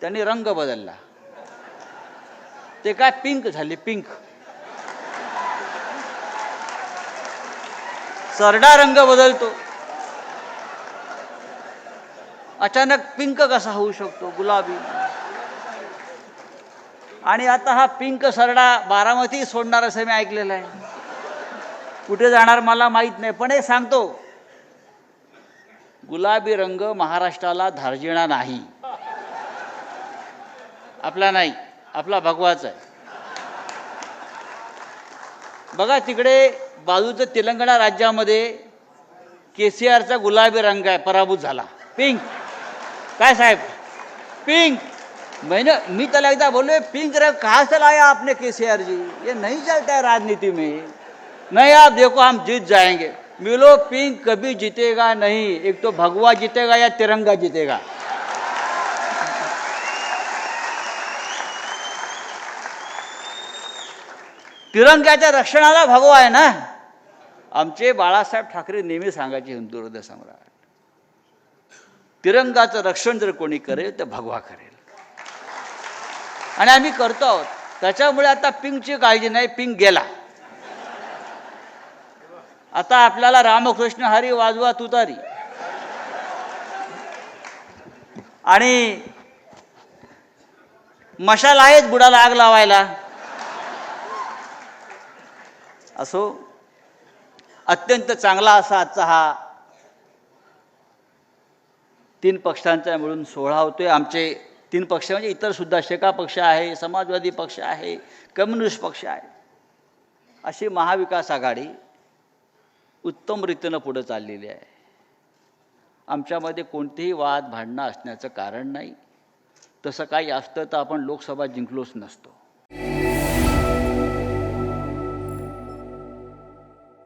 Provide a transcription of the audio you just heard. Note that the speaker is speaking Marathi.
त्यांनी रंग बदलला. ते काय पिंक झाले पिंक सरडा रंग बदलतो. अचानक पिंक कसा होऊ शकतो? गुलाबी. आणि आता हा पिंक सरडा बारामती सोडणार असं मी ऐकलेलं आहे. कुठे जाणार मला माहीत नाही पण हे सांगतो. गुलाबी रंग महाराष्ट्राला धार्जिणा नाही. आपला नाही आपला भगवाचा आहे. बघा तिकडे बाजूचं तेलंगणा राज्यामध्ये के सी आरचा गुलाबी रंग आहे पराभूत झाला. पिंक. काय साहेब? पिंक. मैंने मी त्याला एकदा बोललो पिंक रंग कहाँ से लाया आपने के सी आर जी ये नहीं चलता है राजनीति में. नहीं आप देखो हम जीत जाएंगे. मिलो पिंक कभी जीतेगा नहीं एक तो भगवा जीतेगा या तिरंगा जीतेगा. तिरंग्याच्या रक्षणाला भगवा आहे ना? आमचे बाळासाहेब ठाकरे नेहमी सांगायचे हिंदू हृदय सम्राट तिरंगाचं रक्षण जर कोणी करेल तर भगवा करेल. आणि आम्ही करतो आहोत. त्याच्यामुळे आता पिंकची काळजी नाही पिंक गेला. आता आपल्याला रामकृष्ण हरी वाजवा तुतारी आणि मशाल आहेत बुडाला आग लावायला. असो अत्यंत चांगला असा आजचा हा तीन पक्षांचा मिळून सोहळा होतोय. आमचे तीन पक्ष म्हणजे इतर सुद्धा शेका पक्ष आहे समाजवादी पक्ष आहे कम्युनिस्ट पक्ष आहे. अशी महाविकास आघाडी उत्तम रीतीनं पुढं चाललेली आहे. आमच्यामध्ये कोणतेही वाद भांडणं असण्याचं कारण नाही. तसं काही असतं तर आपण लोकसभा जिंकलोच नसतो.